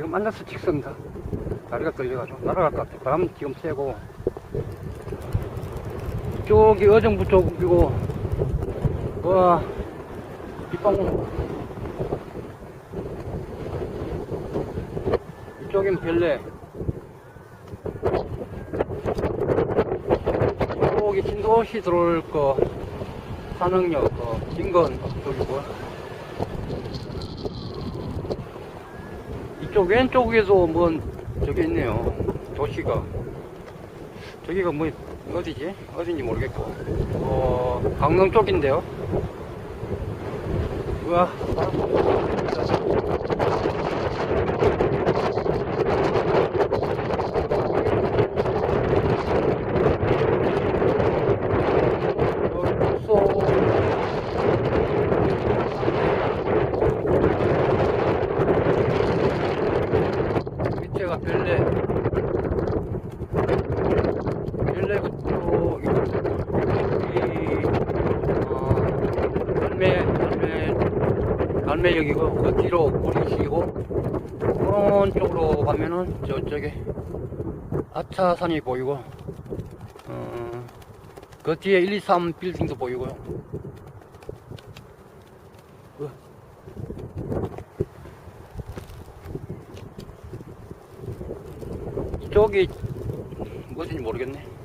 지금 앉아서 찍습니다. 다리가 떨려가지고 날아갈 것 같아. 바람 지금 세고. 이쪽이 어정부 쪽이고, 와, 빗방울. 이쪽엔 별내. 이쪽이 신도시 들어올 거, 산흥역, 거, 진건 쪽이고. 이쪽 왼쪽에도 뭔 저기 있네요. 도시가. 저기가 뭐 어디지? 어딘지 모르겠고. 어 강릉 쪽인데요. 우와. 어, 밑에가 별내 별내부터 이 어, 갈매 갈매 갈매역이고 그 뒤로 구리시고 오른쪽으로 가면은 저쪽에 아차산이 보이고 어, 그 뒤에 1, 2, 3 빌딩도 보이고요. 그 이쪽이 뭐든지 모르겠네.